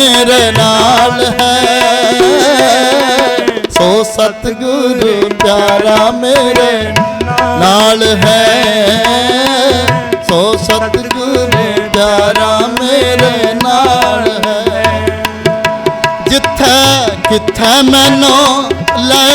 ਮੇਰੇ ਨਾਲ ਹੈ। ਸੋ ਸਤਿਗੁਰ ਪਿਆਰਾ ਮੇਰੇ ਨਾਲ ਹੈ। ਸੋ ਸਤਿਗੁਰ ਪਿਆਰਾ ਮੇਰੇ ਨਾਲ ਹੈ। ਜਿੱਥੇ ਕਿੱਥੇ ਮੈਨੂੰ ਲੈ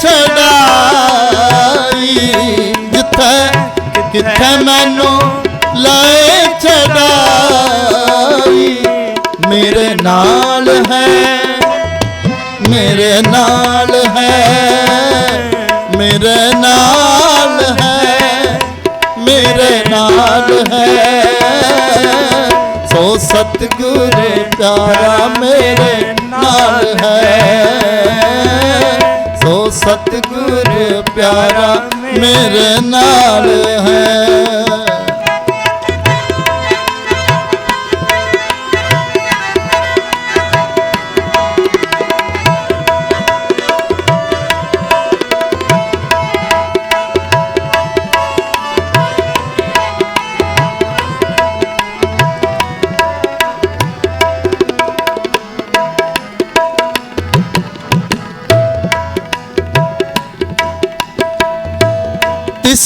ਛਡਾਈ, ਜਿੱਥੇ ਕਿੱਥੇ ਮੈਨੂੰ ਲੈ ਛਡਾਈ। ਮੇਰੇ ਨਾਲ ਹੈ, ਮੇਰੇ ਨਾਲ ਹੈ, ਮੇਰੇ ਨਾਲ ਹੈ, ਮੇਰੇ ਨਾਲ ਹੈ। ਸੋ ਸਤਿਗੁਰ ਪਿਆਰਾ, ਮੇਰੇ ਨਾਲ ਹੈ। ਸੋ ਸਤਿਗੁਰ ਪਿਆਰਾ, ਮੇਰੇ ਨਾਲ ਹੈ।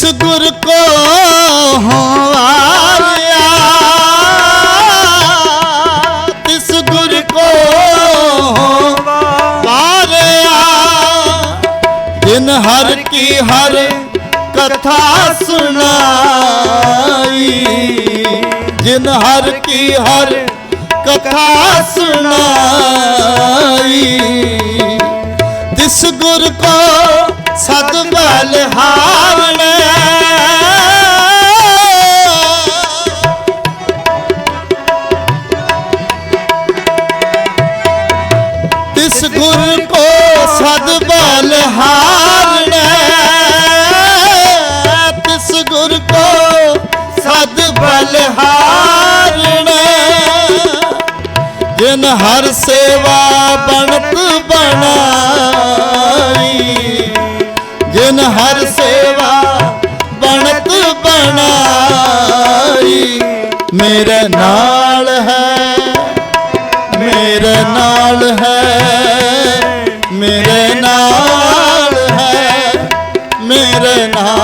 गुर को हारिया तिस गुर को हारिया जिन हर की हर कथा सुनाई जिन हर की हर कथा सुनाई तिस गुर को सद बलिहारण ਗੁਰ ਕੋ ਸਦਬਲ ਹਾਰੈ। ਤਿਸ ਗੁਰ ਕੋ ਸਦਬਲ ਹਾਰੈ। ਜਿਨ ਹਰ ਸੇਵਾ ਬਣਤ ਬਣਾਈ। ਜਿਨ ਹਰ ਸੇਵਾ ਬਣਤ ਬਣਾਈ। ਮੇਰੇ ਨਾਲ ਹੈ, ਮੇਰੇ ਨਾਲ ਹੈ।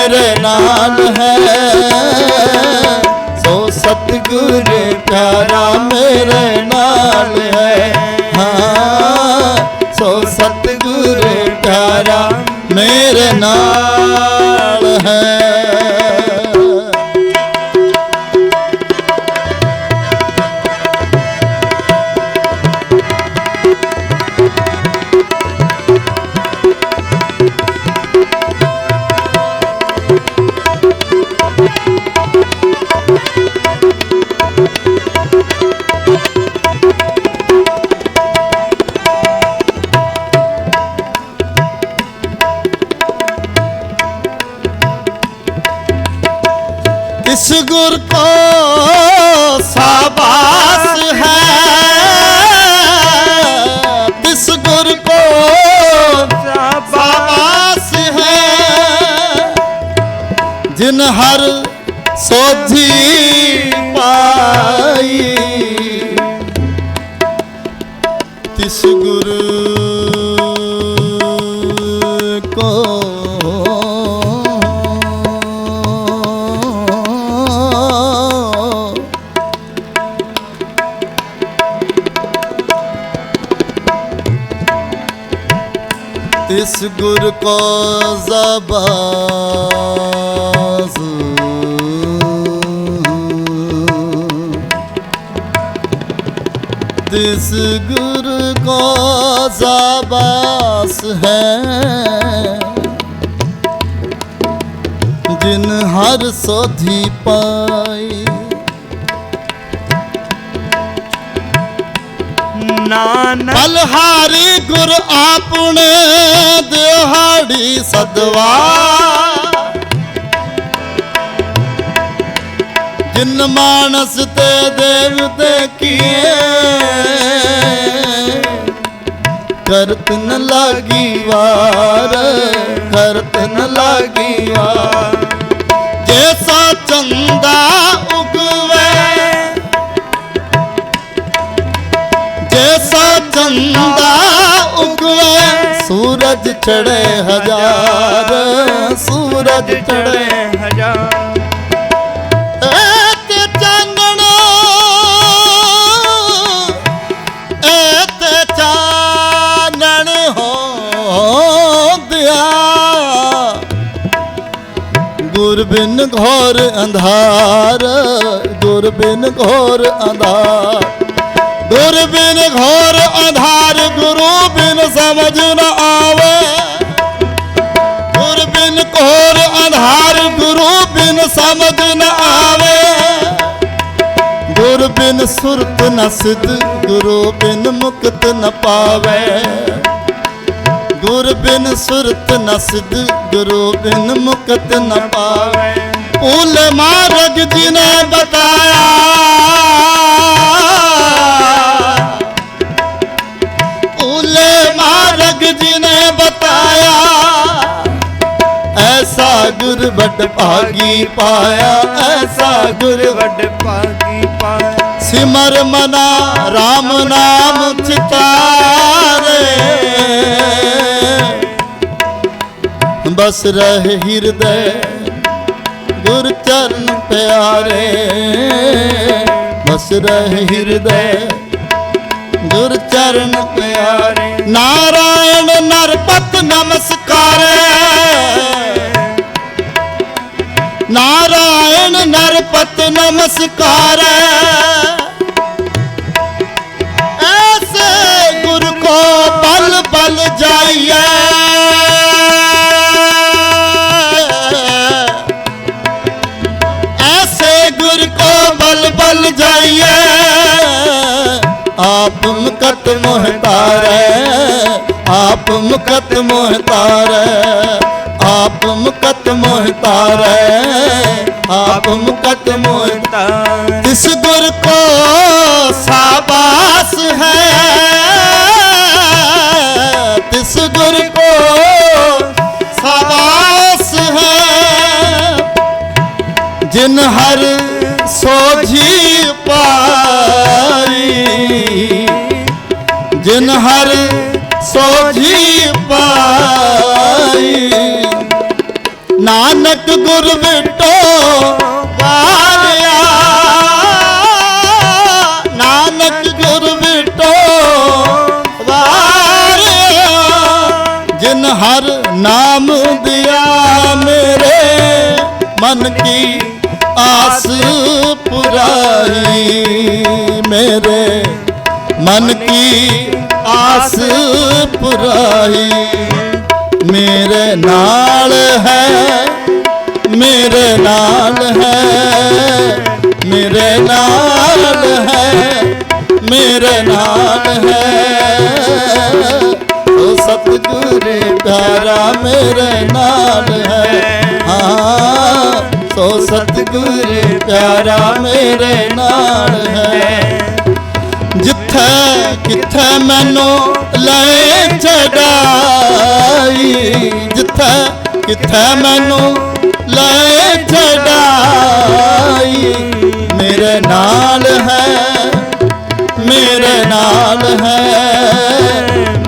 ਮੇਰੇ ਨਾਲ ਹੈ। ਸੋ ਸਤਿਗੁਰ ਪਿਆਰਾ ਮੇਰੇ ਨਾਲ ਹੈ। ਹਾਂ, ਸੋ ਸਤਿਗੁਰ ਪਿਆਰਾ ਮੇਰੇ ਨਾਲ ਹੈ। ਇਸ ਗੁਰ ਕੋ ਸਾਬਾਸ ਹੈ। ਇਸ ਗੁਰ ਕੋ ਸਾਬਾਸ ਹੈ। ਜਿਨ ਹਰ ਸੋਧੀ ਪਾਈ, ਤਿਸ قزباز ਜਿਸ ਗੁਰ ਕੋ ਜ਼ਬਾਸ ਹੈ ਜਿਨ ਹਰ ਸੋਧੀ ਪਾਈ ਨਾਨਕ। ਬਲਹਾਰੀ ਗੁਰ ਆਪਣੇ ਦਿਹਾੜੀ ਸਦਵਾ। ਜਿਨ ਮਾਨਸ ਤੇ ਦੇਵਤੇ ਕੀਏ। ਕਰਤ ਨ ਲਾਗੀ ਵਾਰ, ਕਰਤ ਨ ਲਾਗੀ ਵਾਰ। ਜੈਸਾ ਚੰਦਾ ਜੈਸਾ ਚੰਦਾ ਉਗਵੇ ਸੂਰਜ ਚੜੇ ਹਜ਼ਾਰ, ਸੂਰਜ ਚੜੇ ਹਜ਼ਾਰ। ਏ ਤੇ ਚਾਨਣ ਏ ਤੇ ਚਾਨਣ ਹੋ ਦਿਆ ਗੁਰ ਘੋਰ ਅੰਧਾਰ ਗੁਰ ਬਿਨ ਘੋਰ ਅੰਧਾਰ। ਗੁਰ ਬਿਨ ਘੋਰ ਅੰਧਾਰ ਗੁਰੂ ਬਿਨ ਸਮਝ ਨ ਆਵੇ ਗੁਰ ਬਿਨ ਘੋਰ ਅੰਧਾਰ ਗੁਰੂ ਬਿਨ ਸਮਝ ਨ ਆਵੇ ਗੁਰ ਬਿਨ ਸੁਰਤ ਨ ਸਿਧ ਗੁਰੂ ਬਿਨ ਮੁਕਤ ਨ ਪਾਵੇ ਗੁਰ ਬਿਨ ਸੁਰਤ ਨ ਸਿਧ ਗੁਰੂ ਬਿਨ ਮੁਕਤ ਨ ਪਾਵੇ ਭੂਲ ਮਾਰਗ ਜਿਨੇ ਬਤਾਇਆ ਮਾਰਗ ਜਿਨੇ ਬਤਾਇਆ ਐਸਾ ਗੁਰ ਵੱਡ ਭਾਗੀ ਪਾਇਆ ਐਸਾ ਗੁਰ ਵੱਡ ਵੱਡ ਭਾਗੀ ਪਾਇਆ। ਸਿਮਰ ਮਨਾ RAM ਨਾਮ ਚਿਤਾਰੇ। ਬਸ ਰਹਿ ਹਿਰਦੈ ਗੁਰ ਚਰਨ ਪਿਆਰੇ। ਬਸ ਰਹਿ ਹਿਰਦੈ ਚਰਨ ਪਿਆਰੇ। ਨਾਰਾਇਣ ਨਰਪਤ ਨਮਸਕਾਰ। ਨਾਰਾਇਣ ਨਰਪਤ ਨਮਸਕਾਰ। ਐਸੇ ਗੁਰ ਕੋ ਬਲ ਬਲ ਜਾਈਏ ਐਸੇ ਗੁਰ ਕੋ ਬਲ ਬਲ ਜਾਈਏ ਮੁਕਤ ਮੋਹਤਾਰੈ ਆਪ ਮੁਕਤ ਮੋਹਤਾਰੈ ਆਪ ਮੁਕਤ ਮੋਹਤਾਰੈ ਆਪ ਮੁਕਤ ਮੋਹਤਾਰੈ ਤਿਸ ਗੁਰ ਕੋ ਸਾਬਾਸ ਹੈ? ਤਿਸ ਗੁਰ ਕੋ ਸਾਬਾਸ ਹੈ? ਜਿਨ ਹਰ ਸੋਝੀ ਪਾਰੀ। ਬਿਨ ਹਰ ਸੋਝੀ ਪਾਈ। ਨਾਨਕ ਗੁਰ ਵਿਟੋ ਵਾਰਿਆ। ਨਾਨਕ ਗੁਰ ਵਿਟੋ ਵਾਰਿਆ। ਜਿਨ ਹਰ ਨਾਮ ਦਿਆ ਮੇਰੇ, ਮਨ ਕੀ ਆਸ ਪੁਰਾਈ ਮੇਰੇ। ਮਨ ਕੀ ਆਸ ਪੁਰਾਈ ਮੇਰੇ ਨਾਲ ਹੈ, ਮੇਰੇ ਨਾਲ ਹੈ, ਮੇਰੇ ਨਾਲ ਹੈ, ਮੇਰੇ ਨਾਲ ਹੈ। ਉਹ ਸਤਿਗੁਰ ਪਿਆਰਾ, ਮੇਰੇ ਨਾਲ ਹੈ। ਹਾਂ, ਸੋ ਸਤਿਗੁਰ ਪਿਆਰਾ, ਮੇਰੇ ਨਾਲ ਹੈ। ਜਿੱਥੇ ਕਿੱਥੇ ਮੈਨੂੰ ਲੈ ਛਡਾਈ ਜਿੱਥੇ ਕਿੱਥੇ ਮੈਨੂੰ ਲੈ ਛਡਾਈ ਮੇਰੇ ਨਾਲ ਹੈ, ਮੇਰੇ ਨਾਲ ਹੈ,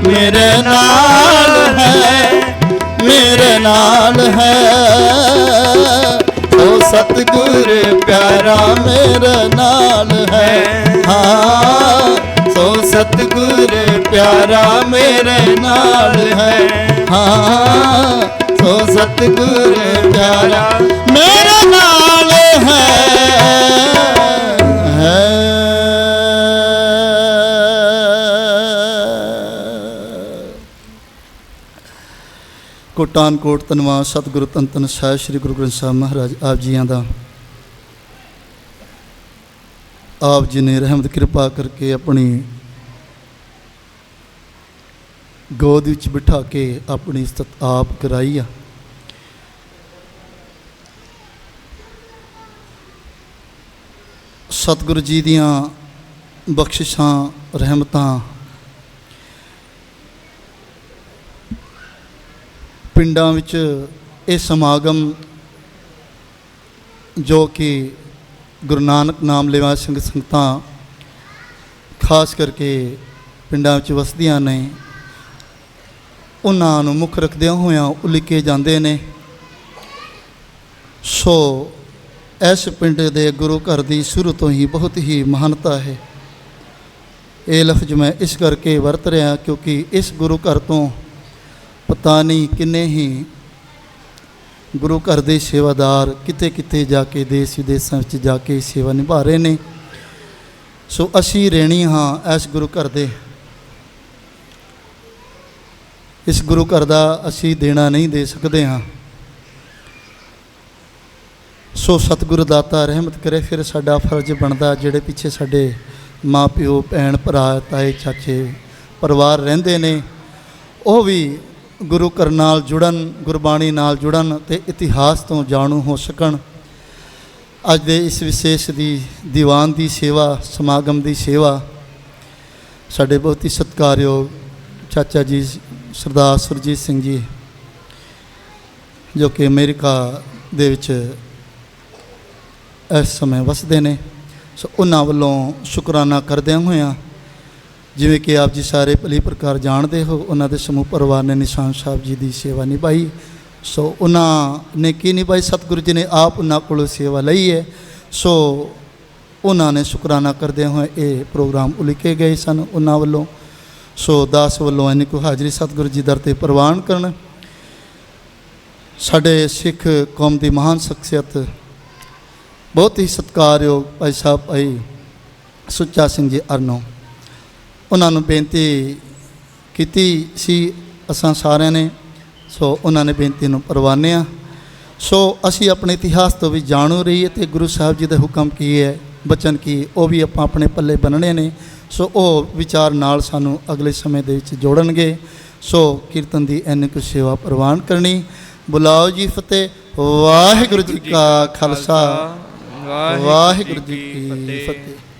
ਮੇਰੇ ਨਾਲ ਹੈ, ਮੇਰੇ ਨਾਲ ਹੈ। ਸਤਿਗੁਰ ਪਿਆਰਾ ਮੇਰੇ ਨਾਲ ਹੈ। ਹਾਂ, ਸੋ ਸਤਿਗੁਰ ਪਿਆਰਾ ਮੇਰੇ ਨਾਲ ਹੈ। ਹਾਂ, ਸੋ ਸਤਿਗੁਰ ਪਿਆਰਾ ਮੇਰੇ ਨਾਲ ਹੈ। ਹੈ ਘੁੱਟ ਪਠਾਨਕੋਟ ਧੰਨਵਾਦ ਸਤਿਗੁਰੂ ਧੰਨ ਧੰਨ ਸਾਹਿਬ ਸ੍ਰੀ ਗੁਰੂ ਗ੍ਰੰਥ ਸਾਹਿਬ ਮਹਾਰਾਜ, ਆਪ ਜੀਆਂ ਦਾ। ਆਪ ਜੀ ਨੇ ਰਹਿਮਤ, ਕਿਰਪਾ ਕਰਕੇ ਆਪਣੀ ਗੋਦ ਵਿੱਚ ਬਿਠਾ ਕੇ ਆਪਣੀ ਇਸਤਤ ਆਪ ਕਰਾਈ ਆ। ਸਤਿਗੁਰੂ ਜੀ ਦੀਆਂ ਬਖਸ਼ਿਸ਼ਾਂ, ਰਹਿਮਤਾਂ ਪਿੰਡਾਂ ਵਿੱਚ ਇਹ ਸਮਾਗਮ ਜੋ ਕਿ ਗੁਰੂ ਨਾਨਕ ਨਾਮ ਲੈਵਾ ਸਿੰਘ ਸੰਗਤਾਂ ਖਾਸ ਕਰਕੇ ਪਿੰਡਾਂ ਵਿੱਚ ਵਸਦੀਆਂ ਨੇ, ਉਹਨਾਂ ਨੂੰ ਮੁੱਖ ਰੱਖਦਿਆਂ ਹੋਇਆਂ ਉਲੀਕੇ ਜਾਂਦੇ ਨੇ। ਸੋ ਇਸ ਪਿੰਡ ਦੇ ਗੁਰੂ ਘਰ ਦੀ ਸ਼ੁਰੂ ਤੋਂ ਹੀ ਬਹੁਤ ਹੀ ਮਹਾਨਤਾ ਹੈ। ਇਹ ਲਫ਼ਜ਼ ਮੈਂ ਇਸ ਕਰਕੇ ਵਰਤ ਰਿਹਾ ਕਿਉਂਕਿ ਇਸ ਗੁਰੂ ਘਰ ਤੋਂ ਪਤਾ ਨਹੀਂ ਕਿੰਨੇ ਹੀ ਗੁਰੂ ਘਰ ਦੇ ਸੇਵਾਦਾਰ ਕਿਤੇ ਕਿਤੇ ਜਾ ਕੇ ਦੇਸ਼ ਵਿਦੇਸ਼ਾਂ ਵਿੱਚ ਜਾ ਕੇ ਸੇਵਾ ਨਿਭਾ ਰਹੇ ਨੇ। ਸੋ ਅਸੀਂ ਰਹਿਣੀ ਹਾਂ ਇਸ ਗੁਰੂ ਘਰ ਦੇ। ਇਸ ਗੁਰੂ ਘਰ ਦਾ ਅਸੀਂ ਦੇਣਾ ਨਹੀਂ ਦੇ ਸਕਦੇ ਹਾਂ। ਸੋ ਸਤਿਗੁਰੂ ਦਾਤਾ ਰਹਿਮਤ ਕਰੇ, ਫਿਰ ਸਾਡਾ ਫਰਜ਼ ਬਣਦਾ ਜਿਹੜੇ ਪਿੱਛੇ ਸਾਡੇ ਮਾਂ ਪਿਓ ਭੈਣ ਭਰਾ ਤਾਏ ਚਾਚੇ ਪਰਿਵਾਰ ਰਹਿੰਦੇ ਨੇ, ਉਹ ਵੀ ਗੁਰੂ ਘਰ ਨਾਲ ਜੁੜਨ, ਗੁਰਬਾਣੀ ਨਾਲ ਜੁੜਨ ਤੇ ਇਤਿਹਾਸ ਤੋਂ ਜਾਣੂ ਹੋ ਸਕਣ। ਅੱਜ ਦੇ ਇਸ ਵਿਸ਼ੇਸ਼ ਦੀ ਦੀਵਾਨ ਦੀ ਸੇਵਾ, ਸਮਾਗਮ ਦੀ ਸੇਵਾ, ਸਾਡੇ ਬਹੁਤ ਹੀ ਸਤਿਕਾਰਯੋਗ ਚਾਚਾ ਜੀ ਸਰਦਾਰ ਸੁਰਜੀਤ ਸਿੰਘ ਜੀ, ਜੋ ਕਿ ਅਮਰੀਕਾ ਦੇ ਵਿੱਚ ਇਸ ਸਮੇਂ ਵਸਦੇ ਨੇ। ਸੋ ਉਹਨਾਂ ਵੱਲੋਂ ਸ਼ੁਕਰਾਨਾ ਕਰਦਿਆਂ ਹੋਇਆਂ ਜਿਵੇਂ ਕਿ ਆਪ ਜੀ ਸਾਰੇ ਭਲੀ ਪ੍ਰਕਾਰ ਜਾਣਦੇ ਹੋ, ਉਹਨਾਂ ਦੇ ਸਮੂਹ ਪਰਿਵਾਰ ਨੇ ਨਿਸ਼ਾਨ ਸਾਹਿਬ ਜੀ ਦੀ ਸੇਵਾ ਨਿਭਾਈ। ਸੋ ਉਹਨਾਂ ਨੇ ਕੀ ਨਿਭਾਈ? ਸਤਿਗੁਰੂ ਜੀ ਨੇ ਆਪ ਉਹਨਾਂ ਕੋਲੋਂ ਸੇਵਾ ਲਈ ਹੈ। ਸੋ ਉਹਨਾਂ ਨੇ ਸ਼ੁਕਰਾਨਾ ਕਰਦਿਆਂ ਹੋਏ ਇਹ ਪ੍ਰੋਗਰਾਮ ਉਲੀਕੇ ਗਏ ਸਨ ਉਹਨਾਂ ਵੱਲੋਂ। ਸੋ ਦਾਸ ਵੱਲੋਂ ਇੰਨੀ ਕੋ ਹਾਜ਼ਰੀ ਸਤਿਗੁਰੂ ਜੀ ਦਰ ਤੇ ਪ੍ਰਵਾਨ ਕਰਨ। ਸਾਡੇ ਸਿੱਖ ਕੌਮ ਦੀ ਮਹਾਨ ਸ਼ਖਸੀਅਤ, ਬਹੁਤ ਹੀ ਸਤਿਕਾਰਯੋਗ ਭਾਈ ਸਾਹਿਬ ਭਾਈ ਸੁੱਚਾ ਸਿੰਘ ਜੀ ਅਰਨੋ। ਉਹਨਾਂ ਨੂੰ ਬੇਨਤੀ ਕੀਤੀ ਸੀ ਅਸਾਂ ਸਾਰਿਆਂ ਨੇ। ਸੋ ਉਹਨਾਂ ਨੇ ਬੇਨਤੀ ਨੂੰ ਪ੍ਰਵਾਨਿਆ ਸੋ ਅਸੀਂ ਆਪਣੇ ਇਤਿਹਾਸ ਤੋਂ ਵੀ ਜਾਣੂ ਰਹੀਏ ਤੇ ਗੁਰੂ ਸਾਹਿਬ ਜੀ ਦਾ ਹੁਕਮ ਕੀ ਹੈ ਬਚਨ ਕੀ ਉਹ ਵੀ ਆਪਾਂ ਆਪਣੇ ਪੱਲੇ ਬੰਨਣੇ ਨੇ। ਸੋ ਉਹ ਵਿਚਾਰ ਨਾਲ ਸਾਨੂੰ ਅਗਲੇ ਸਮੇਂ ਦੇ ਵਿੱਚ ਜੋੜਨਗੇ। ਸੋ ਕੀਰਤਨ ਦੀ ਇੰਨੀ ਕੁ ਸੇਵਾ ਪ੍ਰਵਾਨ ਕਰਨੀ। ਬੁਲਾਓ ਜੀ ਫਤਿਹ। ਵਾਹਿਗੁਰੂ ਜੀ ਕਾ ਖਾਲਸਾ। ਵਾਹਿਗੁਰੂ ਜੀ ਕੀ ਫਤਿਹ।